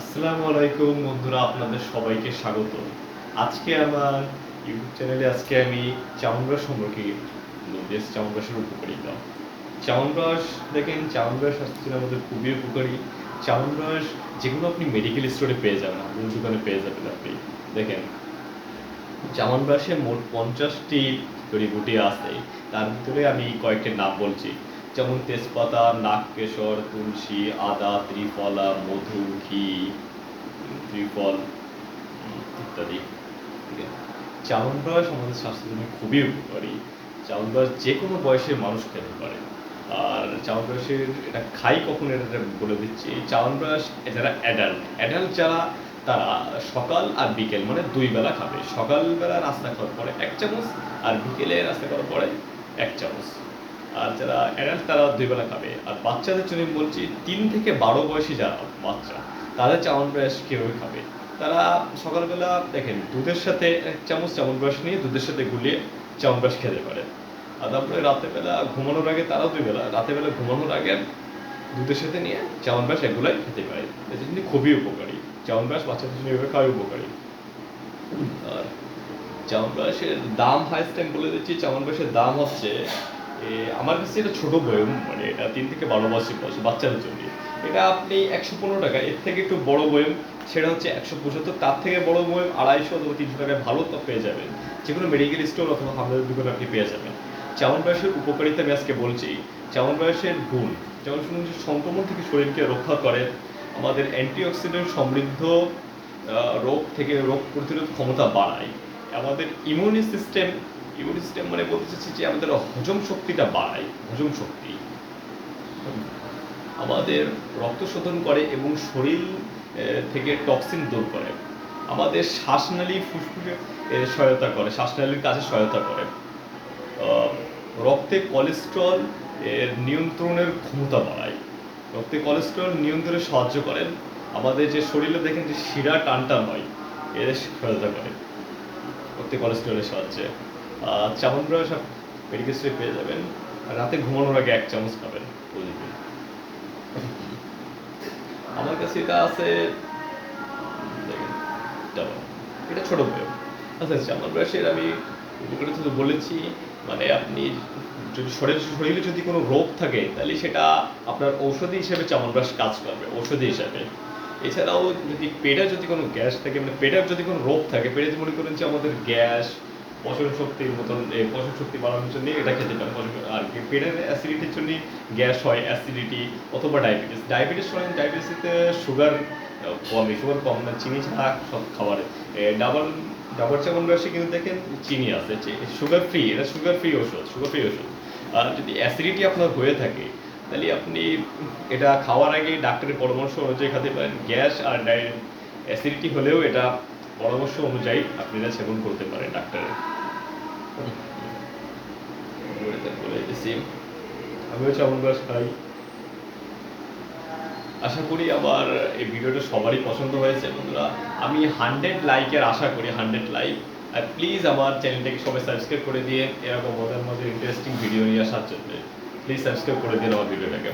আসসালামু আলাইকুম বন্ধুরা, আপনাদের সবাইকে স্বাগত। আজকে আমার ইউটিউব চ্যানেলে আজকে আমি চাউনব্রাশ সম্পর্কে বেশ চাউনব্রাশের উপকারিতা চাউনব্রাশ দেখেন চাউনব্রাশ স্বাস্থ্যের আমাদের খুবই উপকারী। চাউনব্রাশ যেগুলো আপনি মেডিকেল স্টোরে পেয়ে যাবেন, আপনার দোকানে পেয়ে যাবেন আপনি। দেখেন চাউনব্রাশে মোট পঞ্চাশটি জড়িবুটি আছে। তার ভিতরে আমি কয়েকটি নাম বলছি। যেমন তেজপাতা, নাগকেশর, তুলসী, আদা, ত্রিফলা, মধু, ঘি, ত্রিফল, ইত্যাদি। চাউনব্রাশ আমাদের স্বাস্থ্যের জন্য খুবই উপকারী। চাউনব্রাশ যে কোনো বয়সের মানুষ খেতে পারে। আর চাউনব্রাশের এটা খাই কখন এটা বলে দিচ্ছি। চাউনব্রাশ যারা অ্যাডাল্ট অ্যাডাল্ট যারা, তারা সকাল আর বিকেল মানে দুই বেলা খাবে। সকালবেলা নাস্তা খাওয়ার পরে এক চামচ আর বিকেলে নাস্তা করার পরে এক চামচ। আর যারা অ্যাডাল্ট তারা দুই বেলা খাবে। আর বাচ্চাদের জন্য বলছি, তিন থেকে বারো বয়সী যারা বাচ্চা, তাদের চামন ব্রাশ কীভাবে খাবে? তারা সকালবেলা দেখেন, দুধের সাথে এক চামচ চামন ব্রাশ নিয়ে দুধের সাথে গুলিয়ে চামন ব্রাশ খেতে পারে। আর তারপরে রাতেরবেলা ঘুমানোর আগে তারাও দুই বেলা রাতেরবেলা ঘুমানোর আগে দুধের সাথে নিয়ে চামন ব্রাশ এগুলাই খেতে পারে। এদের জন্য খুবই উপকারী। চামন ব্রাশ বাচ্চাদের জন্য এভাবে খাওয়াই উপকারী। আর চামন ব্রাশের দাম হাইস্ট আমি বলে দিচ্ছি চামন ব্রাশের দাম হচ্ছে আমার কাছে এটা ছোট বয়ম মানে এটা তিন থেকে বারো বছর বয়স বাচ্চাদের জন্য। এটা আপনি একশো পনেরো টাকা, এর থেকে একটু বড় বয়ম, সেটা হচ্ছে একশো পঁচাত্তর, তার থেকে বড় বয়ম আড়াইশো অথবা তিনশো টাকায় ভালো পেয়ে যাবেন। যে কোনো মেডিকেল স্টোর অথবা আমাদের দোকানে আপনি পেয়ে যাবেন। চামন বয়সের উপকারিতা আমি আজকে বলছি। চামন বয়সের গুণ, যেমন শুনুন যে সংক্রমণ থেকে শরীরকে রক্ষা করে, আমাদের অ্যান্টিঅক্সিডেন্ট সমৃদ্ধ রোগ থেকে রোগ প্রতিরোধ ক্ষমতা বাড়ায়। আমাদের ইমিউনি সিস্টেম ইমিউনি সিস্টেম মানে বলতে চাচ্ছি যে আমাদের হজম শক্তিটা বাড়ায়, হজম শক্তি। আমাদের রক্ত শোধন করে এবং শরীর থেকে টক্সিন দূর করে। আমাদের শ্বাসনালী ফুসফুসে সহায়তা করে, শ্বাসনালীর কাজে সহায়তা করে। রক্তে কোলেস্ট্রল এর নিয়ন্ত্রণের ক্ষমতা বাড়ায়। রক্তে কোলেস্ট্রল নিয়ন্ত্রণে সাহায্য করেন আমাদের যে শরীরে দেখেন যে শিরা টানটা হয়, এদের সহায়তা করে। রক্তে কোলেস্ট্রলের সাহায্যে। চামন ব্রাশ মেডিকেল পেয়ে যাবেন। রাতে ঘুমানোর আগে এক চামচ খাবেন আমার কাছে এটা আছে এটা ছোট বই আচ্ছা চামন ব্রাশের আমি বলেছি মানে আপনি যদি শরীরে শরীরে যদি কোনো রোগ থাকে, তাহলে সেটা আপনার ঔষধি হিসেবে চামন ব্রাশ কাজ করবে, ঔষধি হিসেবে। এছাড়াও যদি পেটে যদি কোনো গ্যাস থাকে মানে পেটের যদি কোনো রোগ থাকে, পেটে মনে করেন যে আমাদের গ্যাস পচন শক্তির মতন পচন শক্তি বাড়ানোর জন্য এটা খেতে পারেন আর কি, পেটের অ্যাসিডিটির জন্য গ্যাস হয় অ্যাসিডিটি অথবা ডায়াবেটিস ডায়াবেটিস শোনেন ডায়াবেটিসে সুগার কমে সুগার কম না, চিনি ছাড়া সব খাবারে। ডাবল ডাবল চামন রসে কিন্তু দেখেন চিনি আছে সুগার ফ্রি এটা সুগার ফ্রি ওষুধ সুগার ফ্রি ওষুধ। আর যদি অ্যাসিডিটি আপনার হয়ে থাকে, তাহলে আপনি এটা খাওয়ার আগে ডাক্তারের পরামর্শ অনুযায়ী খেতে পারেন। গ্যাস আর ডায় অ্যাসিডিটি হলেও এটা পরামর্শ অনুযায়ী আপনি এটা সেবন করতে পারেন ডাক্তারের আমিও খাই। আশা করি আমার এই ভিডিওটা সবারই পছন্দ হয়েছে বন্ধুরা। আমি হান্ড্রেড লাইকের আশা করি হান্ড্রেড লাইক আর প্লিজ আমার চ্যানেলটাকে সবাই সাবস্ক্রাইব করে দিয়ে এরকম মজার মজার ইন্টারেস্টিং ভিডিও নিয়ে আসার জন্য প্লিজ সাবস্ক্রাইব করে দিন আমার ভিডিওটাকে।